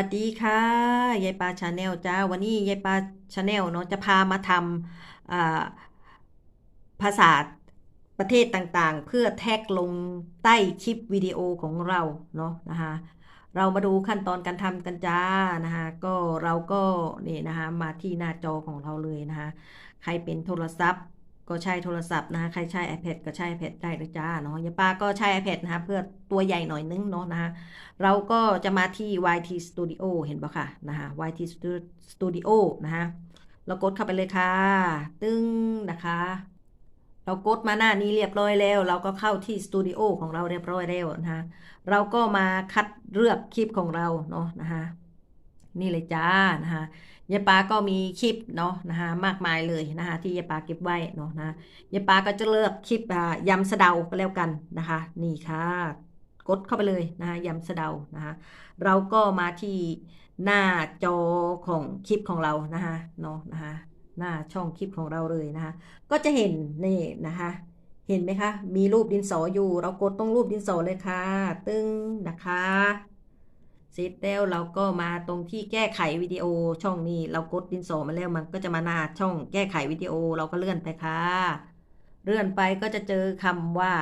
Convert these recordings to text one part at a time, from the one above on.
วัสดีค่ะ ยายปาชาแนลจ้า วันนี้ยายปาชาแนลเนาะจะพามาทำอ่าภาษาประเทศต่างๆ เพื่อแท็กลงใต้คลิปวิดีโอของเราเนาะนะคะเรามาดูขั้นตอนการทำกันจ้านะคะก็เราก็นี่นะคะมาที่หน้าจอของเราเลยนะคะใครเป็นโทรศัพท์ ก็ใช้โทรศัพท์นะคะใครใช้ iPad ก็ใช้ iPad ได้เลยจ้าเนาะยายปาก็ใช้ iPad นะคะเพื่อตัวใหญ่หน่อยนึงเนาะนะคะเราก็จะมาที่ YT Studio เห็นปะค่ะนะคะ YT Studio นะคะเรากดเข้าไปเลยค่ะ ตึ้งนะคะ เรากดมาหน้านี้เรียบร้อยแล้ว เราก็เข้าที่สตูดิโอของเราเรียบร้อยแล้วนะคะเราก็มาคัดเลือกคลิปของเราเนาะนะคะนี่เลยจ้านะคะ ยายปาก็มีคลิปเนาะนะคะมากมายเลยนะคะที่ยายปาเก็บไว้เนาะนะยายปาก็จะเลือกคลิปยำสะเดาก็แล้วกันนะคะ นี่ค่ะ กดเข้าไปเลยนะคะยำสะเดานะคะเราก็มาที่หน้าจอของคลิปของเรานะคะเนาะนะคะหน้าช่องคลิปของเราเลยนะคะก็จะเห็นนี่นะคะเห็นไหมคะ มีรูปดินสออยู่ เรากดตรงรูปดินสอเลยค่ะ ตึ้งนะคะ เสร็จแล้วเราก็มาตรงที่แก้ไขวิดีโอช่องนี้เรากดดินสอมาแล้วมันก็จะมาหน้าช่องแก้ไขวิดีโอเราก็เลื่อนไปค่ะ เลื่อนไปก็จะเจอคำว่า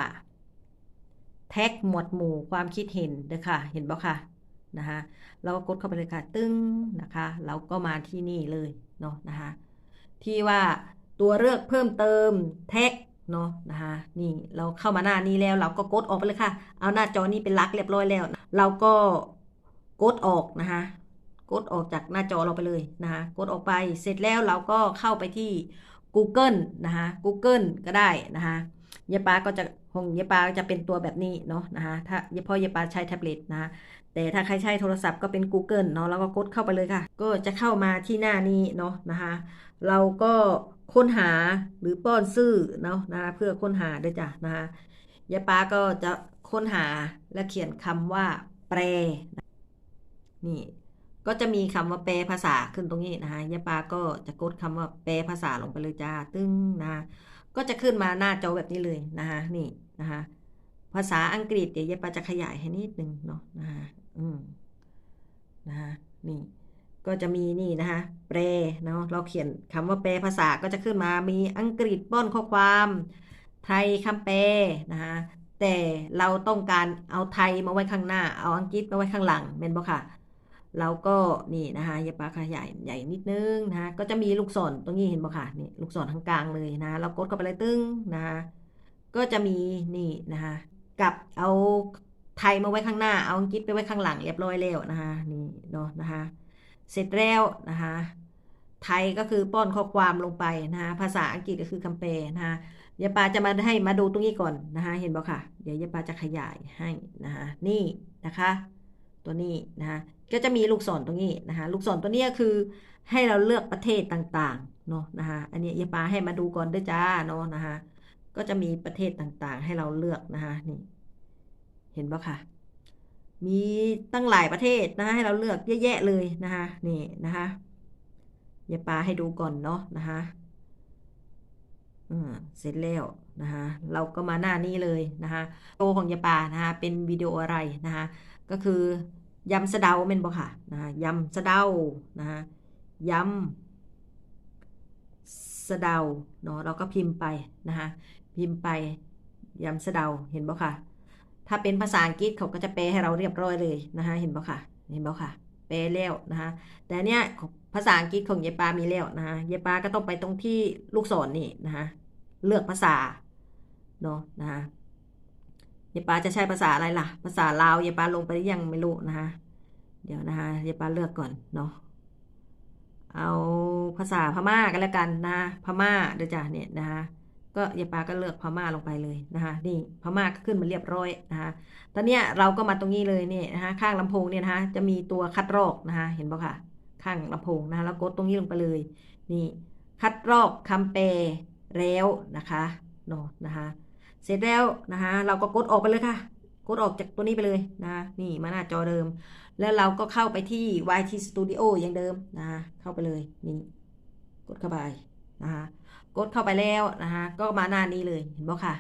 แท็กหมวดหมู่ความคิดเห็นเด้อค่ะ เห็นบ่ค่ะนะคะเราก็กดเข้าไปเลยค่ะ ตึ้งนะคะ เราก็มาที่นี่เลยเนาะนะคะที่ว่าตัวเลือกเพิ่มเติมแท็กเนาะนะคะนี่เราเข้ามาหน้านี้แล้วเราก็กดออกไปเลยค่ะ เอาหน้าจอนี้เป็นลักเรียบร้อยแล้ว เราก็ กดออกนะคะกดออกจากหน้าจอเราไปเลยนะคะกดออกไปเสร็จแล้วเราก็เข้าไปที่ Google นะคะ Google ก็ได้นะคะยายปาก็จะของยายปาจะเป็นตัวแบบนี้เนาะนะคะถ้าพ่อยายปาใช้แท็บเล็ตนะะแต่ถ้าใครใช้โทรศัพท์ก็เป็น Google เนาะแล้วก็กดเข้าไปเลยค่ะ ก็จะเข้ามาที่หน้านี้เนาะนะคะเราก็ค้นหาหรือป้อนซื่อเนาะนะะเพื่อค้นหาด้วยจ้ะนะคะยายปาก็จะค้นหาและเขียนคำว่าแปล นี่ ก็จะมีคำว่าแปลภาษาขึ้นตรงนี้นะคะยายปาก็จะกดคำว่าแปลภาษาลงไปเลยจ้า ตึ้งนะะก็จะขึ้นมาหน้าจอแบบนี้เลยนะคะนี่นะคะภาษาอังกฤษเดี๋ยวยายปาจะขยายให้นิดนึงเนาะนะคะอืมนะคะนี่ก็จะมีนี่นะคะแปลเนาะเราเขียนคำว่าแปลภาษาก็จะขึ้นมามีอังกฤษป้อนข้อความไทยคำแปลนะคะแต่เราต้องการเอาไทยมาไว้ข้างหน้า เอาอังกฤษมาไว้ข้างหลังเมนบอกค่ะ เราก็นี่นะคะยาปลาขยายใหญ่นิดนึงนะคะก็จะมีลูกศรตรงนี้เห็นบ่ค่ะนี่ลูกศรทางกลางเลยนะเรากดเข้าไปเลยตึ้งนะคะก็จะมีนี่นะคะกับเอาไทยมาไว้ข้างหน้าเอาอังกฤษไปไว้ข้างหลังเรียบร้อยแล้วนะคะนี่เนาะนะคะเสร็จแล้วนะคะไทยก็คือป้อนข้อความลงไปนะคะภาษาอังกฤษก็คือคำแปลนะคะยาปาจะมาให้มาดูตรงนี้ก่อนนะคะเห็นบ่ค่ะ เดี๋ยวยาปาจะขยายให้นะคะนี่นะคะ ตัวนี้นะคะก็จะมีลูกศรตรงนี้นะคะลูกศรตัวนี้คือให้เราเลือกประเทศต่างๆเนาะนะคะอันนี้ยาปาให้มาดูก่อนด้วยจ้าเนาะนะคะก็จะมีประเทศต่างๆ ให้เราเลือกนะคะนี่เห็นปะคะมีตั้งหลายประเทศนะคะให้เราเลือกเยอะแยะเลยนะคะนี่นะคะยาปาให้ดูก่อนเนาะนะคะ เสร็จแล้วนะคะเราก็มาหน้านี้เลยนะคะโตของยาปานะคะเป็นวิดีโออะไรนะคะก็คือยำสะเดาเป็นบ่ค่ะนะยำสะเดานะฮะยำสะเดาเนาะเราก็พิมพ์ไปนะคะพิมพ์ไปยำสะเดาเห็นบ่ค่ะ ถ้าเป็นภาษาอังกฤษเขาก็จะแปลให้เราเรียบร้อยเลยนะคะเห็นบ่ค่ะเห็นบ่ค่ะแปลแล้วนะคะแต่เนี้ยภาษาอังกฤษของยายปามีแล้วนะคะยายปาก็ต้องไปตรงที่ลูกศรนนี่นะคะ เลือกภาษาเนาะนะคะยายปาจะใช้ภาษาอะไรล่ะ ภาษาลาวยายปาลงไปยังไม่รู้นะคะเดี๋ยวนะคะยายปาเลือกก่อนเนาะเอาภาษาพม่ากันแล้วกันนะพม่าเดี๋ยวจ้ะเนี่ยนะคะก็ยายปาก็เลือกพม่าลงไปเลยนะคะนี่พม่าก็ขึ้นมาเรียบร้อยนะคะตอนเนี้ยเราก็มาตรงนี้เลยเนี่ยนะคะข้างลำโพงเนี่ยนะคะจะมีตัวคัดลอกนะคะเห็นปะคะข้างลำโพงนะคะแล้วกดตรงนี้ลงไปเลย นี่ คัดลอกคำแปล แล้วนะคะเนาะนะคะ เสร็จแล้วนะคะเราก็กดออกไปเลยค่ะกดออกจากตัวนี้ไปเลยนะนี่มาหน้าจอเดิม แล้วเราก็เข้าไปที่ YT Studio อย่างเดิมนะเข้าไปเลยนี่กดเข้าไปนะคะกดเข้าไปแล้วนะคะก็มาหน้านี้เลยเห็นไหมค่ะ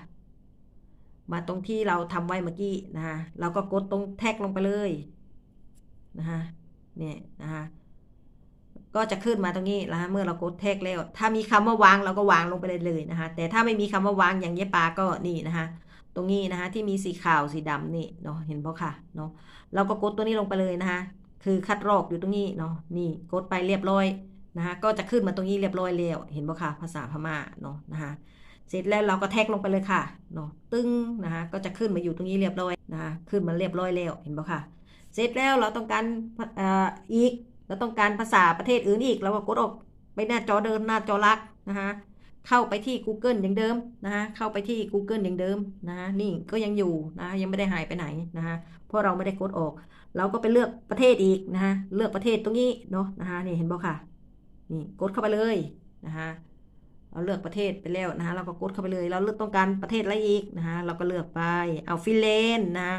มาตรงที่เราทำไว้เมื่อกี้นะคะเราก็กดตรงแท็กลงไปเลยนะคะเนี่ยนะคะ ก็จะขึ้นมาตรงนี้นะคะเมื่อเรากดแท็กแล้ว ถ้ามีคำว่าวางเราก็วางลงไปเลยเลยนะคะ แต่ถ้าไม่มีคำว่าวางอย่างเยปาก็นี่นะคะ ตรงนี้นะคะที่มีสีขาวสีดำนี่เนาะเห็นปะค่ะเนาะเราก็กดตัวนี้ลงไปเลยนะคะ คือคัดลอกอยู่ตรงนี้เนาะนี่กดไปเรียบร้อยนะคะก็จะขึ้นมาตรงนี้เรียบร้อยแล้วเห็นปะค่ะภาษาพม่าเนาะนะคะเสร็จแล้วเราก็แท็กลงไปเลยค่ะเนาะตึ้งนะคะก็จะขึ้นมาอยู่ตรงนี้เรียบร้อยนะคะขึ้นมาเรียบร้อยแล้วเห็นปะค่ะ เสร็จแล้วเราต้องการออีก เราต้องการภาษาประเทศอื่นอีกเราก็กดออกไปหน้าจอเดิมหน้าจอลักนะคะเข้าไปที่ Google อย่างเดิมนะคะเข้าไปที่ Google อย่างเดิมนะคะนี่ก็ยังอยู่นะคะยังไม่ได้หายไปไหนนะคะเพราะเราไม่ได้กดออก เราก็ไปเลือกประเทศอีกนะคะเลือกประเทศตรงนี้เนาะนะคะนี่เห็นบ่ค่ะนี่กดเข้าไปเลยนะคะเราเลือกประเทศไปแล้วนะคะเราก็กดเข้าไปเลย เราเลือกต้องการประเทศอะไรอีกนะคะเราก็เลือกไปเอาฟินแลนด์นะคะ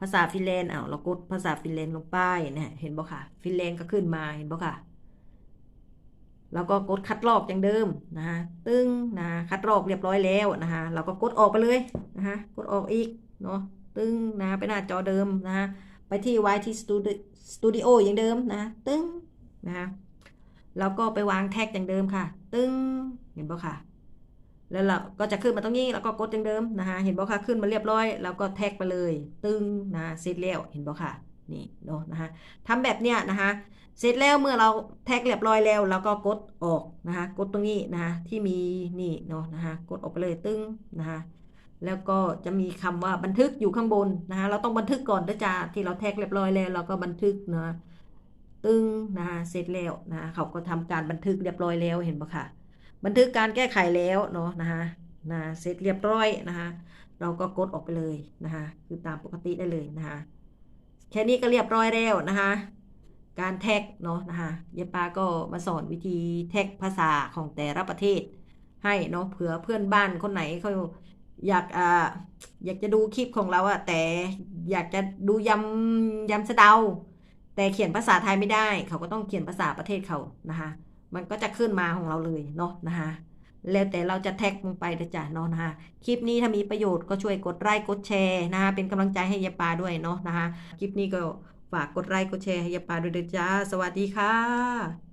ภาษาฟินแลนด์เอาเรากดภาษาฟินแลนด์ลงไปเนี่ยเห็นบ่ค่ะ ฟินแลนด์ก็ขึ้นมาเห็นบ่ค่ะเราก็กดคัดลอกอย่างเดิมนะคะตึ้งนะคัดลอกเรียบร้อยแล้วนะคะเราก็กดออกไปเลยนะคะกดออกอีกเนาะตึ้งนะไปหน้าจอเดิมนะคะไปที่ YT Studio Studio อย่างเดิมนะตึ้งนะคะแล้วก็ไปวางแท็กอย่างเดิมค่ะ ตึ้งเห็นบ่ค่ะ แล้วเราก็จะขึ้นมาตรงนี้แล้วก็กดอย่างเดิมนะคะเห็นบ่ค่ะขึ้นมาเรียบร้อยแล้วก็แท็กไปเลย ตึ้งนะเสร็จแล้วเห็นบ่ค่ะนี่เนาะนะคะทำแบบเนี้ยนะคะเสร็จแล้วเมื่อเราแท็กเรียบร้อยแล้วเราก็กดออกนะคะกดตรงนี้นะคะที่มีนี่เนาะนะคะกดออกไปเลยตึ้งนะคะแล้วก็จะมีคำว่าบันทึกอยู่ข้างบนนะคะเราต้องบันทึกก่อนนะจ๊ะที่เราแท็กเรียบร้อยแล้วเราก็บันทึกนะตึ้งนะคะเสร็จแล้วนะเขาก็ทำการบันทึกเรียบร้อยแล้วเห็นปะค่ะ บันทึกการแก้ไขแล้วเนาะนะคะนะเสร็จเรียบร้อยนะคะเราก็กดออกไปเลยนะคะคือตามปกติได้เลยนะคะแค่นี้ก็เรียบร้อยแล้วนะคะการแท็กเนาะนะคะเยปาก็มาสอนวิธีแท็กภาษาของแต่ละประเทศ ให้เนาะเผื่อเพื่อนบ้านคนไหนเขาอยากอ่าอยากจะดูคลิปของเราอะแต่อยากจะดูยำยำสะเดา แต่เขียนภาษาไทยไม่ได้ เขาก็ต้องเขียนภาษาประเทศเขานะคะ มันก็จะขึ้นมาของเราเลยเนาะนะคะแล้วแต่เราจะแท็กลงไปนะจ๊ะเนาะนะคะคลิปนี้ถ้ามีประโยชน์ก็ช่วยกดไลค์กดแชร์นะคะเป็นกำลังใจให้ยาปาด้วยเนาะนะคะคลิปนี้ก็ฝากกดไลค์กดแชร์ให้ยาปาด้วยเด้จ้าสวัสดีค่ะ